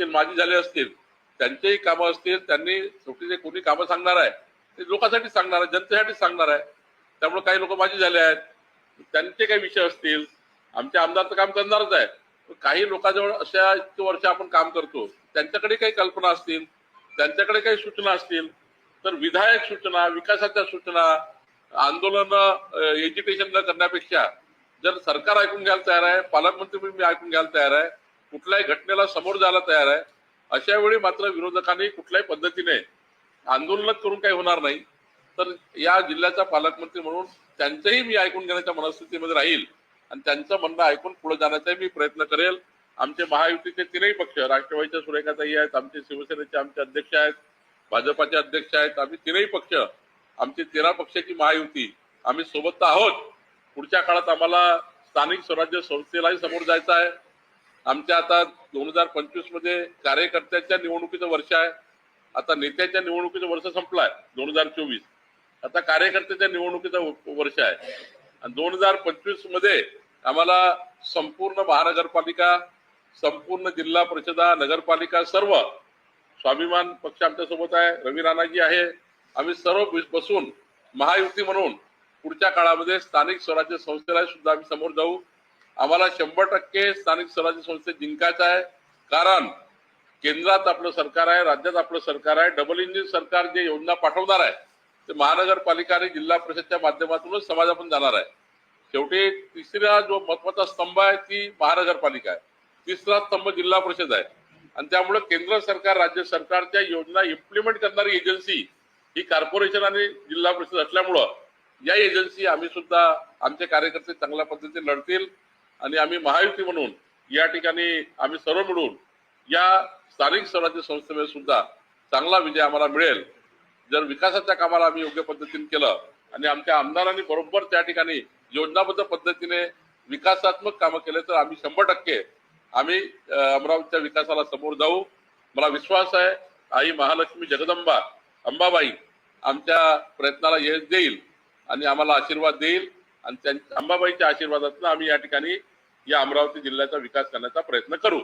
असतील माजी झाले असतील त्यांचेही कामं असतील त्यांनी सुट्टीचे कोणी कामं सांगणार आहे ते लोकांसाठी सांगणार आहे जनतेसाठी सांगणार आहे. त्यामुळे काही लोक माझी झाले आहेत. त्यांचे काही विषय असतील आमचे आमदार तर काम करणारच आहे काही लोकांजवळ अशा इतके वर्ष आपण काम करतो त्यांच्याकडे काही कल्पना असतील त्यांच्याकडे काही सूचना असतील तर विधायक सूचना विकासाच्या सूचना आंदोलन एज्युकेशन न करण्यापेक्षा जर सरकार ऐकून घ्यायला तयार आहे पालकमंत्री मी ऐकून घ्यायला तयार आहे कुठल्याही घटनेला समोर जायला तयार आहे. अशा वेळी मात्र विरोधकांनी कुठल्याही पद्धतीने आंदोलनच करून काही होणार नाही. तर या जिल्ह्याचा पालकमंत्री म्हणून त्यांचंही मी ऐकून घेण्याच्या मनस्थितीमध्ये राहील आणि त्यांचं म्हणणं ऐकून पुढे जाण्याचाही मी प्रयत्न करेल. आमचे महायुतीचे तीनही पक्ष राष्ट्रवादीच्या सुरेखाताई आहेत आमचे शिवसेनेचे आमचे अध्यक्ष आहेत भाजपाचे अध्यक्ष आहेत आम्ही तीनही पक्ष आमची तेरा पक्षाची महायुती आम्ही सोबत आहोत. पुढच्या काळात आम्हाला स्थानिक स्वराज्य संस्थेलाही समोर जायचं आहे. आमच्या आता दोन हजार पंचवीसमध्ये कार्यकर्त्यांच्या निवडणुकीचं वर्ष आहे. आता नेत्याच्या निवडणुकीचं वर्ष संपलं आहे दोन हजार चोवीस. आता कार्यकर्त्याच्या निवडणुकीचं वर्ष आहे. आणि दोन हजार पंचवीसमध्ये आम्हाला संपूर्ण महानगरपालिका संपूर्ण जिल्हा परिषदा नगरपालिका सर्व स्वाभिमान पक्ष आमच्यासोबत आहे. रवी राणाजी आहे. आम्ही सर्व बसून महायुती म्हणून पुढच्या काळामध्ये स्थानिक स्वराज्य संस्थेला सुद्धा आम्ही समोर जाऊ. आम्हाला शंभर टक्के स्थानिक स्वराज्य संस्थेत जिंकायचं आहे. कारण केंद्रात आपलं सरकार आहे राज्यात आपलं सरकार आहे डबल इंजिन सरकार जे योजना पाठवणार आहे ते महानगरपालिका आणि जिल्हा परिषदच्या माध्यमातूनच समाजापन जाणार आहे. शेवटी तिसरा जो महत्त्वाचा स्तंभ आहे ती महानगरपालिका आहे. तिसरा स्तंभ जिल्हा परिषद आहे. आणि त्यामुळे केंद्र सरकार राज्य सरकारच्या योजना इम्प्लिमेंट करणारी एजन्सी ही कॉर्पोरेशन आणि जिल्हा परिषद असल्यामुळं या एजन्सी आम्ही सुद्धा आमचे कार्यकर्ते चांगल्या पद्धतीने लढतील. आणि आम्ही महायुती म्हणून या ठिकाणी आम्ही सर्व मिळून या स्थानिक स्वराज्य संस्थेमध्ये सुद्धा चांगला विजय आम्हाला मिळेल. जर विकासाच्या कामाला आम्ही योग्य पद्धतीने केलं आणि आमच्या आमदारांनी बरोबर त्या ठिकाणी योजनाबद्ध पद्धतीने विकासात्मक कामं केले तर आम्ही शंभर टक्के आम्ही अमरावतीच्या विकासाला समोर जाऊ. मला विश्वास आहे आई महालक्ष्मी जगदंबा अंबाबाई आमच्या प्रयत्नाला यश देईल आणि आम्हाला आशीर्वाद देईल. आणि त्यांच्या अंबाबाईच्या आशीर्वादातून आम्ही या ठिकाणी या अमरावती जिल्ह्याचा विकास करण्याचा प्रयत्न करू.